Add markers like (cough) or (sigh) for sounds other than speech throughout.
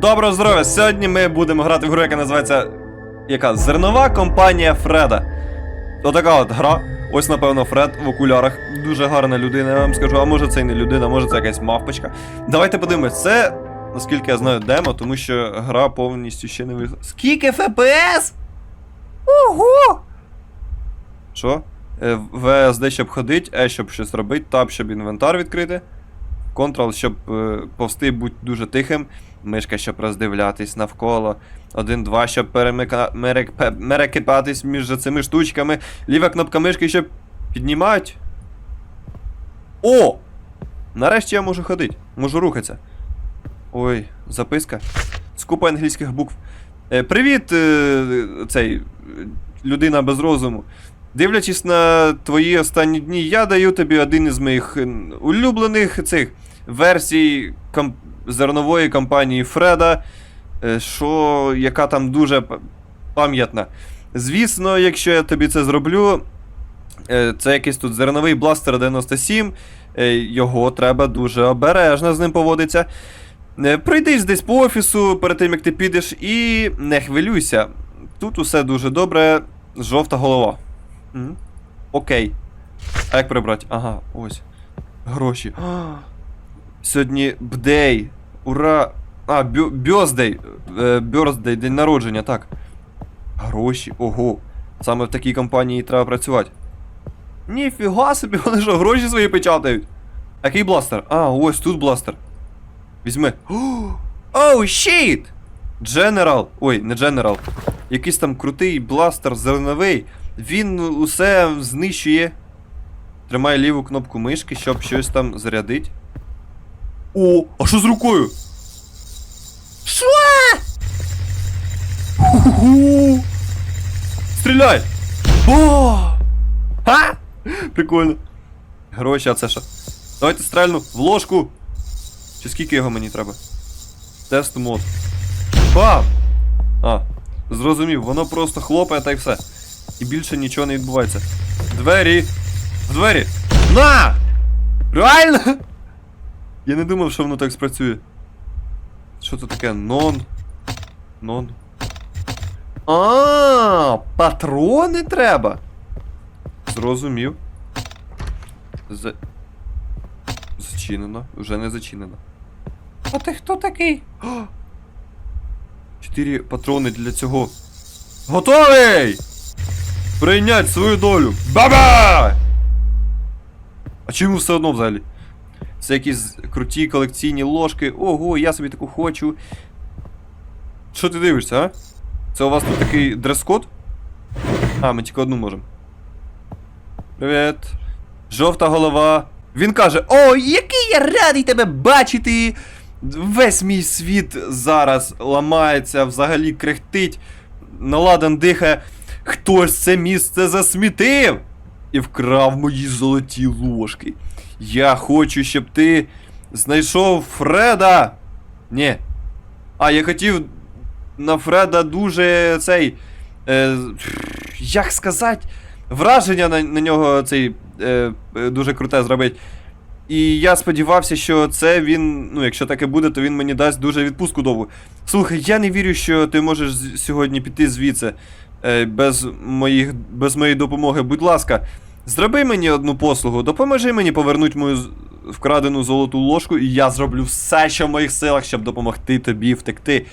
Доброго здоров'я! Сьогодні ми будемо грати в гру, яка називається. Яка? Зернова компанія Фреда. Отака от гра. Ось, напевно, Фред в окулярах. Дуже гарна людина, я вам скажу. А може це і не людина, може це якась мавпочка. Давайте подивимось. Це, наскільки я знаю, демо, тому що гра повністю ще не вийшла. Скільки ФПС? Ого! Що? Е, ВСД, щоб ходить, Е, щоб щось робити, Tab, щоб інвентар відкрити. Ctrl, щоб е, повсти бути дуже тихим. Мишка, щоб роздивлятись навколо. 1-2, щоб перемика... мерек... між цими штучками. Ліва кнопка мишки, щоб піднімати. О! Нарешті я можу ходити, можу рухатися. Ой, записка. З купа англійських букв. Е, привіт, е, цей людина без розуму. Дивлячись на твої останні дні, я даю тобі один із моїх улюблених цих версій ком- зернової компанії Фреда, е, що яка там дуже пам'ятна. Звісно, якщо я тобі це зроблю, е, це якийсь тут зерновий бластер 97. е, Його треба дуже обережно з ним поводитися. Е, Пройдись десь по офісу перед тим, як ти підеш, і не хвилюйся. Тут усе дуже добре. Жовта голова. Окей. А як прибрати? Ага, ось. Гроші. Сьогодні бдей. Ура! А, бьоздей. Е, Бьоздей, день народження, так. Гроші, ого. Саме в такій компанії треба працювати. Ніфіга собі, (laughs) вони що, гроші свої печатають. Який бластер? А, ось тут бластер. Візьми. (gasps) Оу, щіт! Дженерал. Ой, не Дженерал. Якийсь там крутий бластер зерновий. Він усе знищує. Тримай ліву кнопку мишки, щоб щось там зарядить. О, а що з рукою? Що? Ху-ху. Стріляй! О! Ха! Прикольно. Гроші, а це що? Давайте стрельну в ложку. Чи скільки його мені треба? Тест мод. Бам! А, зрозумів, воно просто хлопає та й все. І більше нічого не відбувається. Двері! В двері! На! Реально? Я не думав, що воно так спрацює. Що це таке? Нон. Нон. А, патрони треба. Зрозумів. За... Зачинено. Вже не зачинено. А ти хто такий? О! Чотири патрони для цього. Готовий! Прийнять свою долю. Баба! А чому все одно взагалі? Це якісь круті колекційні ложки. Ого, я собі таку хочу. Що ти дивишся, а? Це у вас тут такий дрес-код? А, ми тільки одну можемо. Привіт. Жовта голова. Він каже: О, який я радий тебе бачити! Весь мій світ зараз ламається, взагалі крехтить. Наладан дихає. Хтось це місце засмітив і вкрав мої золоті ложки. Я хочу, щоб ти знайшов Фреда. Ні. А, я хотів на Фреда дуже цей. Е, як сказати? Враження на, на нього цей е, е, дуже круте зробить. І я сподівався, що це він, ну, якщо таке буде, то він мені дасть дуже відпустку довгу. Слухай, я не вірю, що ти можеш сьогодні піти звідси е, без, моїх, без моєї допомоги. Будь ласка, зроби мені одну послугу, допоможи мені повернути мою вкрадену золоту ложку, і я зроблю все, що в моїх силах, щоб допомогти тобі втекти.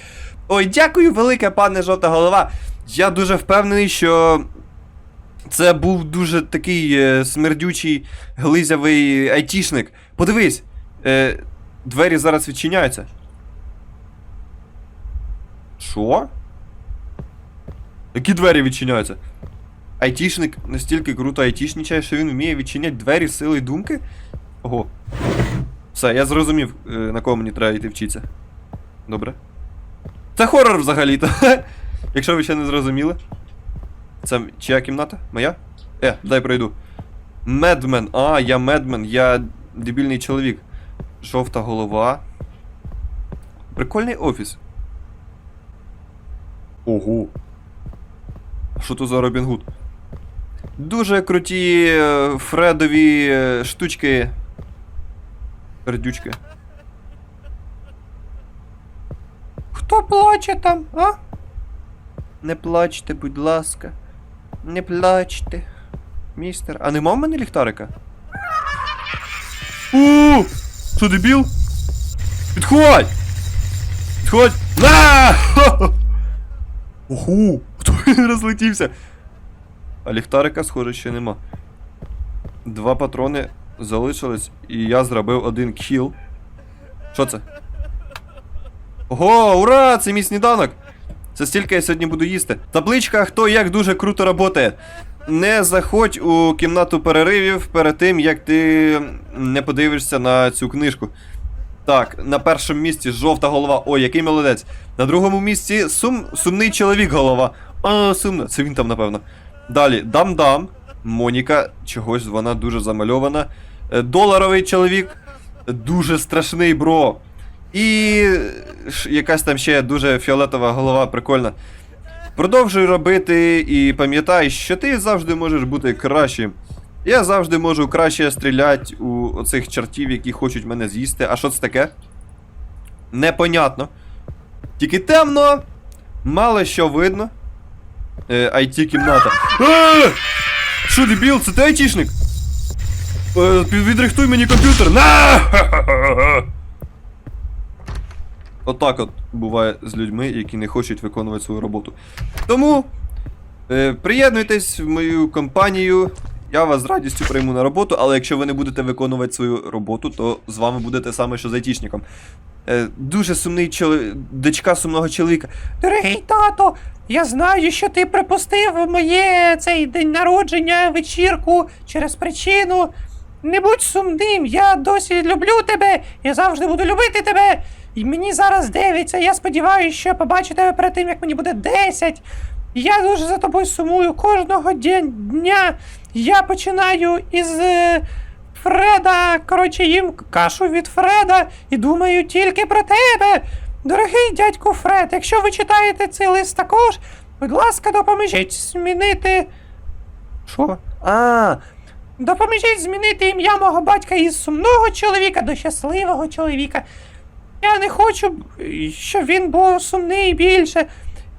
Ой, дякую, велике, пане жовта голова. Я дуже впевнений, що це був дуже такий е, смердючий, глизявий айтішник. Подивись, е, двері зараз відчиняються. Що? Які двері відчиняються? Айтішник настільки круто айтішнічає, що він вміє відчиняти двері силою думки? Ого. Все, я зрозумів, е, на кого мені треба йти вчитися. Добре. Це хорор взагалі-то. (laughs) Якщо ви ще не зрозуміли. Це чия кімната? Моя? Е, дай пройду. Медмен. А, я медмен, я дебільний чоловік. Жовта голова. Прикольний офіс. Ого. Що то за Робін Гуд? Дуже круті е, Фредові е, штучки. Пердючки. хто плаче там, а? Не плачте, будь ласка. Не плачте. Містер. А нема в мене ліхтарика? У! Що дебіл? Підходь! Підходь! На! (laughs) Оху! Хто (laughs) розлетівся? А ліхтарика, схоже, ще нема. Два патрони залишились, і я зробив один кіл. Що це? Ого, ура! Це мій сніданок! Це стільки я сьогодні буду їсти. Табличка, хто як дуже круто работає. Не заходь у кімнату переривів перед тим, як ти не подивишся на цю книжку. Так, на першому місці жовта голова. Ой, який молодець. На другому місці сум... сумний чоловік голова. А, сумно. Це він там, напевно. Далі, дам-дам. Моніка, чогось вона дуже замальована. Е, Доларовий чоловік. Дуже страшний, бро. І якась там ще дуже фіолетова голова, прикольна. Продовжуй робити і пам'ятай, що ти завжди можеш бути кращим. Я завжди можу краще стріляти у оцих чертів, які хочуть мене з'їсти. А що це таке? Непонятно. Тільки темно, мало що видно. Е, IT-кімната. Е! Що, дебіл, це ти айтішник? Е, відрихтуй мені комп'ютер. На! (laughs) Отак от буває з людьми, які не хочуть виконувати свою роботу. Тому е, приєднуйтесь в мою компанію. Я вас з радістю прийму на роботу, але якщо ви не будете виконувати свою роботу, то з вами буде те саме, що з айтішником. Е, дуже сумний чоловік, дочка сумного чоловіка. Дорогий тато, я знаю, що ти припустив моє цей день народження, вечірку через причину. Не будь сумним, я досі люблю тебе, я завжди буду любити тебе. І мені зараз 9, а я сподіваюся, що я побачу тебе перед тим, як мені буде 10. Я дуже за тобою сумую кожного дня. Я починаю із е, Фреда. Коротше, їм кашу від Фреда і думаю тільки про тебе. Дорогий дядьку Фред, якщо ви читаєте цей лист також, будь ласка, допоможіть змінити. Що? А, Допоможіть змінити ім'я мого батька із сумного чоловіка до щасливого чоловіка. Я не хочу, щоб він був сумний більше.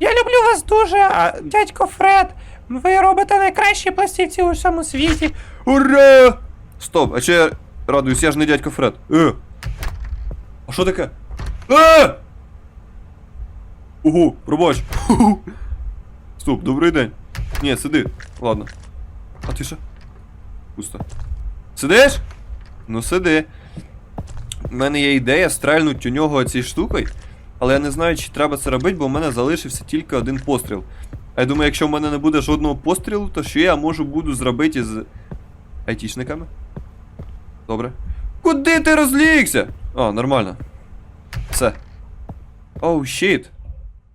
Я люблю вас дуже, а дядько Фред, ви робите найкращі пластівці у всьому світі. Ура! Стоп, а чи я радуюсь, я ж не дядько Фред. Е. А що таке? Е! Ого, пробач. Стоп, добрий день. Ні, сиди. Ладно. А ти що? Пусто. Сидиш? Ну сиди. У мене є ідея стрельнуть у нього цією штукою, але я не знаю, чи треба це робити, бо в мене залишився тільки один постріл. А я думаю, якщо в мене не буде жодного пострілу, то що я можу буду зробити з айтішниками? Добре. Куди ти розлігся? А, нормально. Все. Оу, щіт.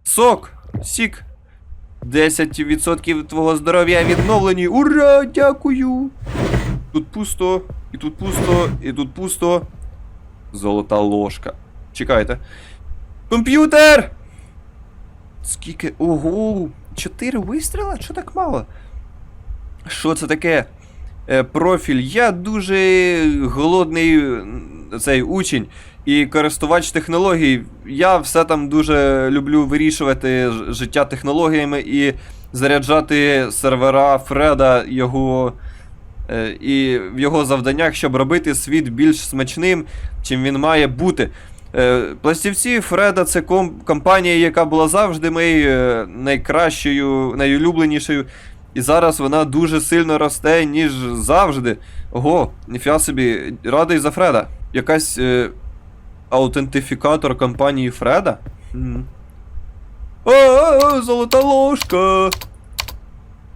Сок. Сік. 10% твого здоров'я відновлені. Ура! Дякую! Тут пусто, і тут пусто, і тут пусто. Золота ложка. Чекайте. Комп'ютер! Скільки. Ого! Чотири вистріла? Що так мало? Що це таке? Е, профіль. Я дуже голодний цей учень і користувач технологій. Я все там дуже люблю вирішувати життя технологіями і заряджати сервера Фреда його. е, І в його завданнях, щоб робити світ більш смачним, чим він має бути. Е, Пластівці Фреда це ком- компанія, яка була завжди моєю найкращою, найулюбленішою. І зараз вона дуже сильно росте, ніж завжди. Ого, ніфіга собі, радий за Фреда. Якась е, аутентифікатор компанії Фреда? О, о, о, золота ложка.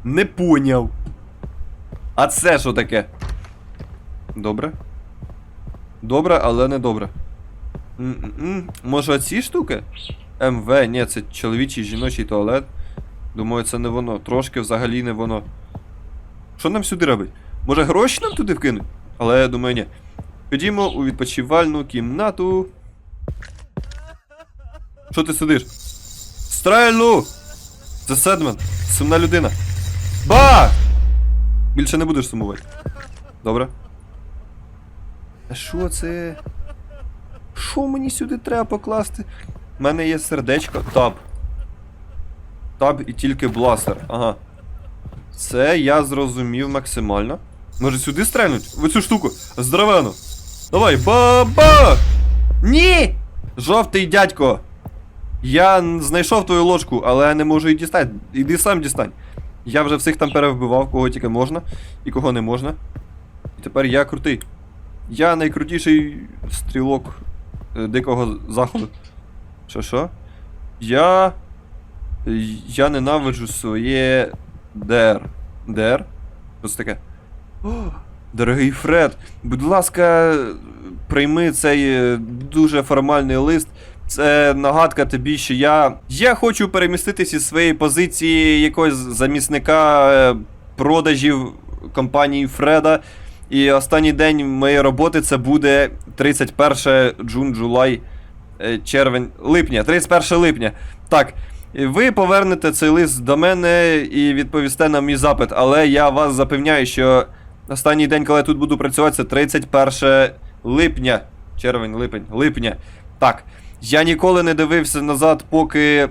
Не поняв. А це що таке? Добре. Добре, але не добре. М-м-м. Може оці штуки? МВ, ні, це чоловічий жіночий туалет. Думаю, це не воно. Трошки взагалі не воно. Що нам сюди робить? Може гроші нам туди вкинуть? Але я думаю, ні. Ходімо у відпочивальну кімнату. Що ти сидиш? Стрельну! Це Седмен. Сумна людина. Ба! Більше не будеш сумувати. Добре. А що це? Що мені сюди треба покласти? У мене є сердечко. Таб. Таб і тільки бластер. Ага. Це я зрозумів максимально. Може сюди стрельнуть? В цю штуку. Здоровену. Давай, ба-ба! Ні! Жовтий дядько! Я знайшов твою ложку, але не можу її дістати. Іди сам дістань. Я вже всіх там перевбивав, кого тільки можна і кого не можна. І тепер я крутий. Я найкрутіший стрілок е, дикого заходу. Що що? Я. Я ненавиджу своє ДР. ДР? Що це таке? О, дорогий Фред, будь ласка, прийми цей е, дуже формальний лист. Це нагадка тобі, що я. Я хочу переміститись із своєї позиції якогось замісника е, продажів компанії Фреда. І останній день моєї роботи це буде 31 джун, джулай, е, червень, липня, 31 липня. Так. Ви повернете цей лист до мене і відповісте на мій запит, але я вас запевняю, що останній день, коли я тут буду працювати, це 31 липня. Червень, липень, липня. Так. Я ніколи не дивився назад, поки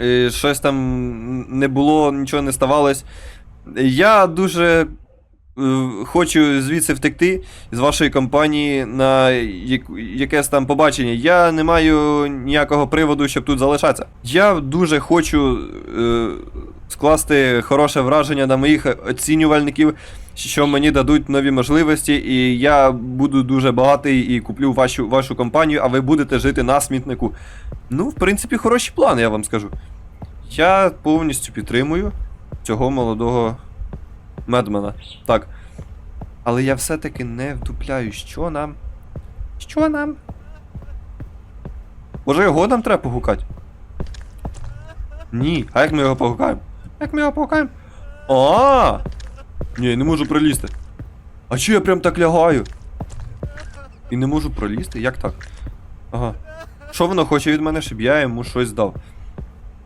е, щось там не було, нічого не ставалось. Я дуже хочу звідси втекти з вашої компанії на якесь там побачення. Я не маю ніякого приводу, щоб тут залишатися. Я дуже хочу е, скласти хороше враження на моїх оцінювальників, що мені дадуть нові можливості, і я буду дуже багатий і куплю вашу, вашу компанію, а ви будете жити на смітнику. Ну, в принципі, хороші плани, я вам скажу. Я повністю підтримую цього молодого медмена. Так. Але я все-таки не вдупляю, що нам. Що нам? Може його нам треба погукати? Ні. А як ми його погукаємо? Як ми його погукаємо? А! Ні, я не можу пролізти. А чи я прям так лягаю? І не можу пролізти? Як так? Ага. Що воно хоче від мене, щоб я йому щось дав?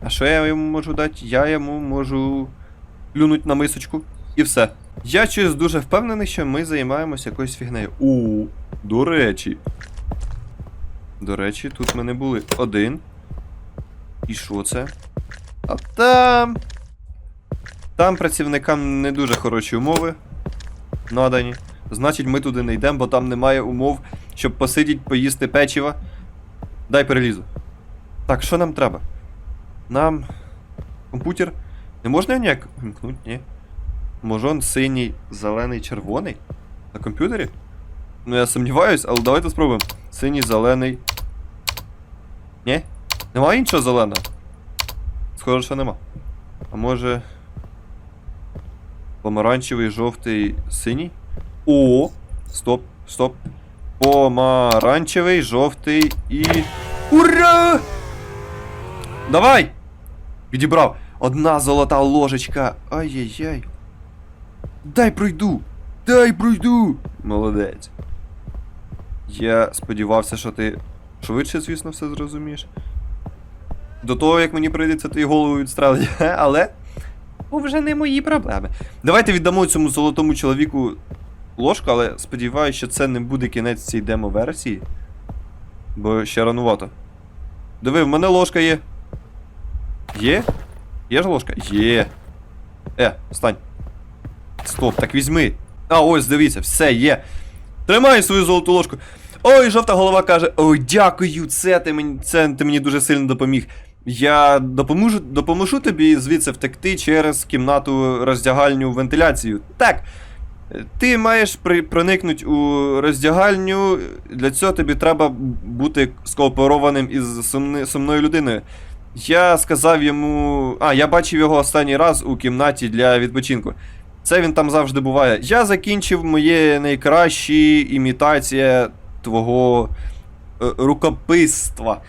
А що я йому можу дати? Я йому можу плюнуть на мисочку. І все. Я щось дуже впевнений, що ми займаємося якоюсь фігнею. У, до речі. До речі, тут ми не були. Один. І що це? А там. Там працівникам не дуже хороші умови надані. Значить, ми туди не йдемо, бо там немає умов, щоб посидіть, поїсти печива. Дай перелізу. Так, що нам треба? Нам. Комп'ютер. Не можна ніяк вимкнути? Ні. Може он синій, зелений, червоний? На комп'ютері? Ну я сумніваюсь, але давайте спробуємо. Синій, зелений. Ні? Нема іншого зеленого? Схоже, що нема. А може. Помаранчевий, жовтий, синій? О! Стоп, стоп. Помаранчевий, жовтий і. Ура! Давай! Підібрав. Одна золота ложечка. Ай-яй-яй. Дай пройду! Дай пройду! Молодець. Я сподівався, що ти швидше, звісно, все зрозумієш. До того, як мені прийдеться ти голову відстрелити, але. То вже не мої проблеми. Давайте віддамо цьому золотому чоловіку ложку, але сподіваюся, що це не буде кінець цієї демо-версії. Бо ще ранувато. Диви, в мене ложка є. Є? Є ж ложка? Є. Е, стань. Стоп, так візьми. А, ось, дивіться, все є. Тримай свою золоту ложку. Ой, жовта голова каже: Ой, дякую, це ти мені, це ти мені дуже сильно допоміг. Я допоможу, допоможу тобі звідси втекти через кімнату роздягальню вентиляцію. Так. Ти маєш при, проникнути у роздягальню. Для цього тобі треба бути скооперованим із сумни, сумною людиною. Я сказав йому. А, я бачив його останній раз у кімнаті для відпочинку. Це він там завжди буває. Я закінчив моє найкраще імітація твого е, рукописства.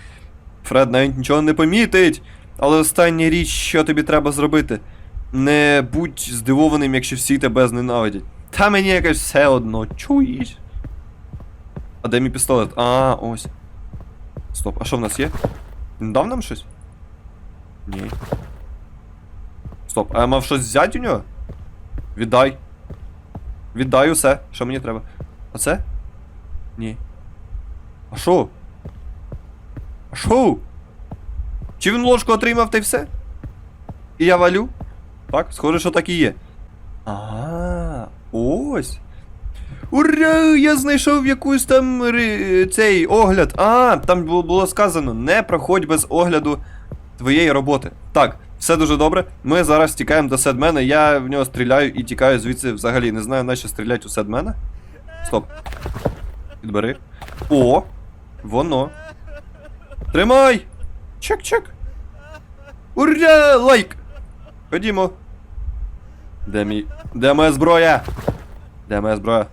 Фред навіть нічого не помітить. Але остання річ, що тобі треба зробити. Не будь здивованим, якщо всі тебе зненавидять. Та мені якось все одно, чуєш? А де мій пістолет? А, ось. Стоп, а що в нас є? Він дав нам щось? Ні. Стоп, а я мав щось взяти у нього? Віддай. Віддай усе, що мені треба. Оце? Ні. А що? А Шоу? Чи він ложку отримав та й все? І я валю? Так, схоже, що так і є. Ага, ось. Ура! Я знайшов якусь там цей огляд. А, там було сказано: не проходь без огляду твоєї роботи. Так, все дуже добре. Ми зараз тікаємо до седмена. Я в нього стріляю і тікаю звідси взагалі. Не знаю, на що стрілять у седмена. Стоп. Підбери. О! Воно. Тримай! Чек-чек. Ура! Лайк! Ходімо. Де мій. Де моя зброя? Де моя зброя?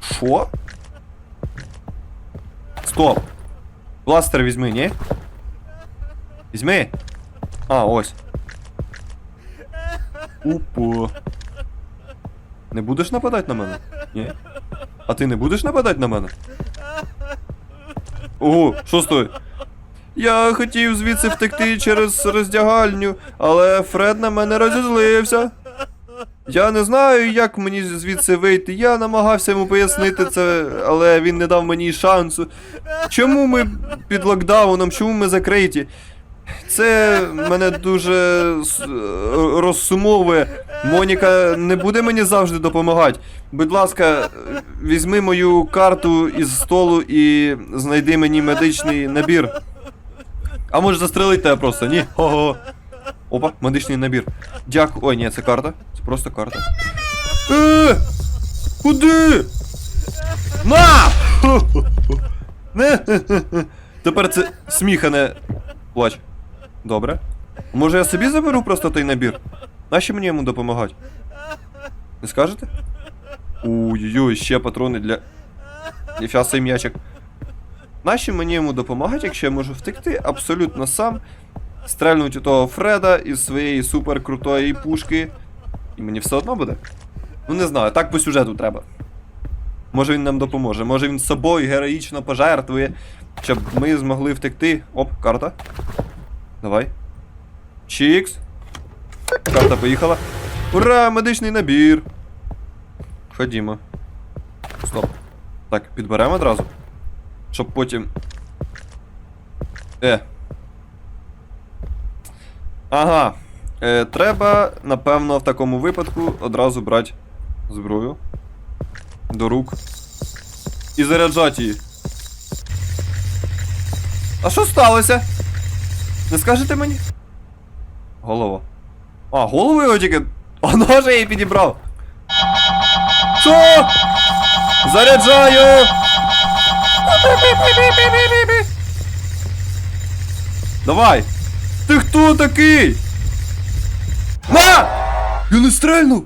Що? Стоп. Бластер візьми, ні? Візьми. А, ось. Опа. Не будеш нападати на мене? Ні. А ти не будеш нападати на мене? Ого, що стоїть? Я хотів звідси втекти через роздягальню, але Фред на мене розізлився. Я не знаю, як мені звідси вийти. Я намагався йому пояснити це, але він не дав мені шансу. Чому ми під локдауном, чому ми закриті? Це мене дуже розсумовує. Моніка не буде мені завжди допомагати. Будь ласка, візьми мою карту із столу і знайди мені медичний набір. А може застрелити тебе просто, ні? Ого. Опа, медичний набір. Дякую. Ой, ні, це карта. Це просто карта. Е! Куди? На! (laughs) (laughs) Тепер це сміхане. Плач. Добре. Може я собі заберу просто той набір? Нащо мені йому допомагати? Не скажете? Ой-ой-ой, ще патрони для. Ніфіга цей м'ячик. Нащо мені йому допомагати, якщо я можу втекти абсолютно сам, стрельнути того Фреда із своєї суперкрутої пушки, і мені все одно буде? Ну не знаю, так по сюжету треба. Може він нам допоможе, може він собою героїчно пожертвує, щоб ми змогли втекти. Оп, карта. Давай. Чікс. Карта поїхала. Ура! Медичний набір. Ходімо. Стоп. Так, підберемо одразу. Щоб потім. Е. Ага. Е, треба, напевно, в такому випадку одразу брати зброю до рук. І заряджати її. А що сталося? Не скажете мені? Голова. А, голову його тільки. А ножа я її підібрав. Що? Заряджаю! Давай! Ти хто такий? На! Я не стрельнув!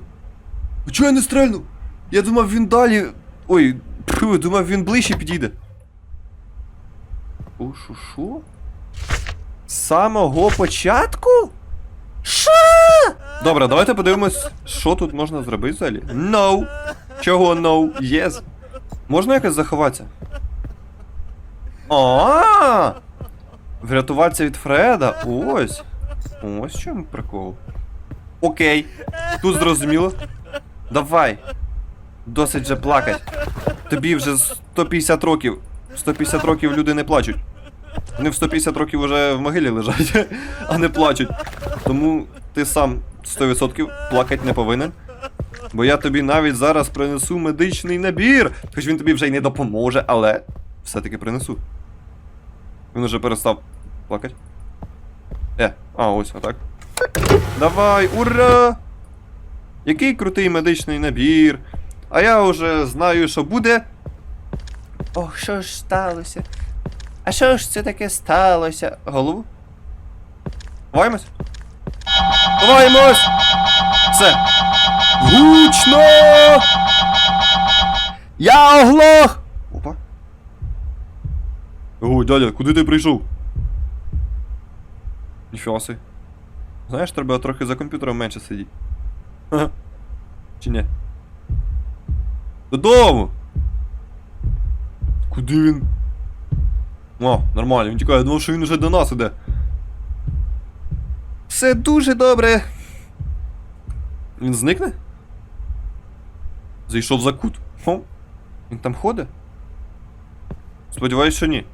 А чого я не стрельнув? Я думав він далі. Ой, думав він ближче підійде. О, шо, шо? З самого початку? Що? Добре, давайте подивимось, що тут можна зробити взагалі. No! Чого no? Yes. Можна якось заховатися? А! Врятуватися від Фреда. Ось. Ось чому прикол. Окей. Тут зрозуміло. Давай. Досить же плакать. Тобі вже 150 років. 150 років люди не плачуть. Вони в 150 років вже в могилі лежать, а не плачуть. Тому ти сам 100% плакати не повинен. Бо я тобі навіть зараз принесу медичний набір. Хоч він тобі вже й не допоможе, але все-таки принесу. Він уже перестав плакати. Е, а, ось, отак. Давай, ура! Який крутий медичний набір. А я вже знаю, що буде. Ох, що ж сталося? А що ж це таке сталося? Голову? Ховаємось? Ховаємось! Все. Гучно! Я оглох! Опа. Ой, дядя, куди ти прийшов? Ніфіга си. Знаєш, треба трохи за комп'ютером менше сидіти. Ага. Чи ні? Додому! Куди він? О, нормально, він тікає, думав, що він уже до нас іде. Все дуже добре. Він зникне? Зайшов за кут. Хо? Він там ходить? Сподіваюсь, що ні.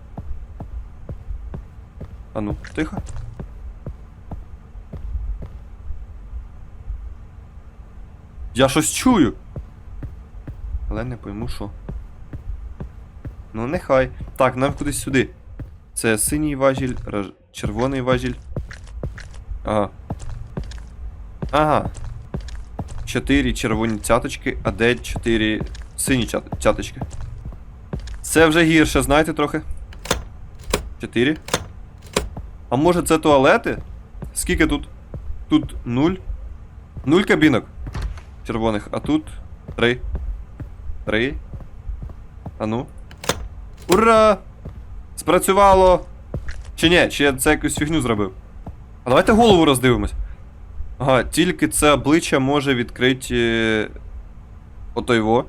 А ну, тихо. Я щось чую. Але не пойму що. Ну, нехай. Так, нам кудись сюди. Це синій важіль, рож- червоний важіль. Ага. Ага. Чотири червоні цяточки, а де чотири сині цяточки. Це вже гірше, знаєте, трохи. Чотири. А може це туалети? Скільки тут? Тут нуль. Нуль кабінок червоних, а тут три. Три. А ну. Ура! Спрацювало! Чи ні? Чи я це якусь фігню зробив? А давайте голову роздивимось. Ага, тільки це обличчя може відкрити. е, Отой во.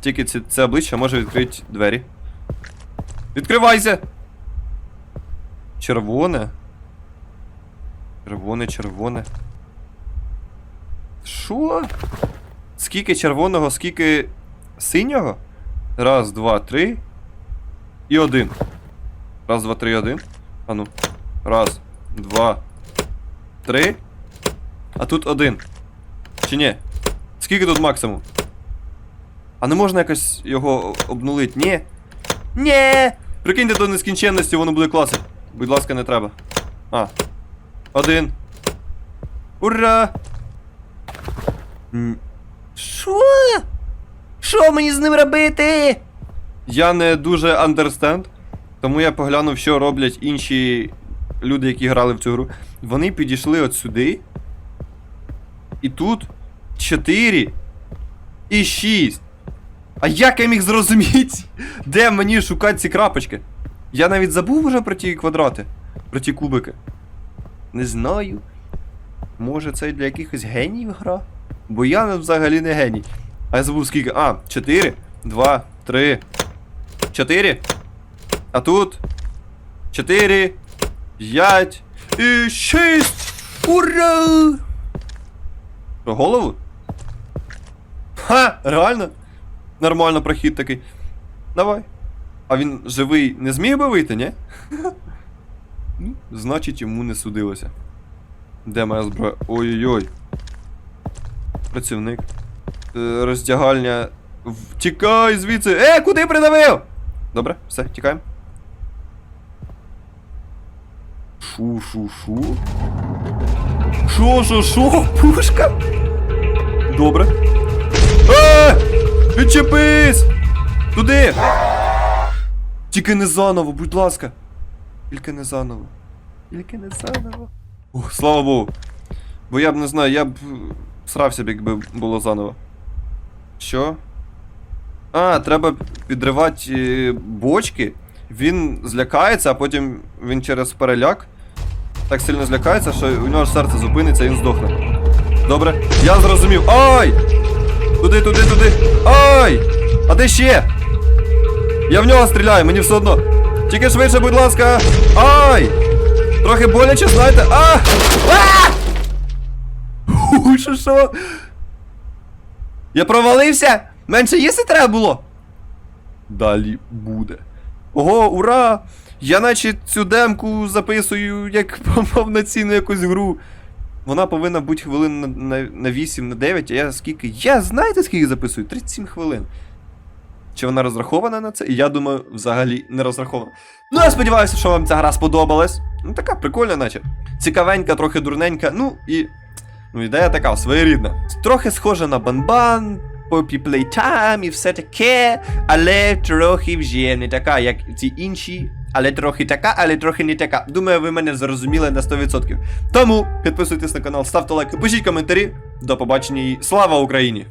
Тільки це, це обличчя може відкрити двері. Відкривайся! Червоне. Червоне, червоне. Що? Скільки червоного, скільки синього? Раз, два, три. І один. Раз, два, три, один. А ну. Раз, два, три. А тут один. Чи ні? Скільки тут максимум? А не можна якось його обнулити? Ні. Ні! Прикиньте до нескінченності, воно буде класить. Будь ласка, не треба. А. Один. Ура! Що? Що мені з ним робити? Я не дуже understand, тому я поглянув, що роблять інші люди, які грали в цю гру. Вони підійшли от сюди. І тут 4 і 6. А як я міг зрозуміти, (laughs) де мені шукати ці крапочки? Я навіть забув вже про ті квадрати, про ті кубики. Не знаю. Може, це для якихось геніїв гра? Бо я взагалі не геній. А я забув скільки. А, 4, 2, 3, 4. А тут 4, 5 і 6. Ура! Про голову? Ха! Реально? Нормально прохід такий. Давай. А він живий не зміг би вийти, ні? (laughs) Ну, значить йому не судилося. Де моя зброя? Ой-ой-ой. Працівник. Е, роздягальня. В- Тікай звідси! Е, куди придавив? Добре, все, тікаємо. Шу-шу-шу. Шо-шо-шо? Пушка? Добре. Е! Відчепись! Туди! Тільки не заново, будь ласка. Тільки не заново. Тільки не заново. Ух, слава Богу. Бо я б не знаю, я б е, срався б, якби було заново. Що? А, треба підривати е, бочки. Він злякається, а потім він через переляк так сильно злякається, що у нього ж серце зупиниться і він здохне. Добре, я зрозумів. Ай! Туди, туди, туди. Ай! А де ще? Я в нього стріляю, мені все одно. Тільки швидше, будь ласка. Ай! Трохи боляче, знаєте. А! А! Що що? Я провалився? Менше їсти треба було. Далі буде. Ого, ура! Я наче цю демку записую як (laughs) повноцінну якусь гру. Вона повинна бути хвилин на, на, на 8, на 9, а я скільки. Я знаєте, скільки записую? 37 хвилин. Чи вона розрахована на це? Я думаю, взагалі не розрахована. Ну, я сподіваюся, що вам ця гра сподобалась. Ну, така прикольна, наче. Цікавенька, трохи дурненька. Ну і. Ну, ідея така, своєрідна. Трохи схожа на банбан, Poppy Playtime і все таке, але трохи вже не така, як ці інші. Але трохи така, але трохи не така. Думаю, ви мене зрозуміли на 100%. Тому підписуйтесь на канал, ставте лайки, пишіть коментарі. До побачення і слава Україні!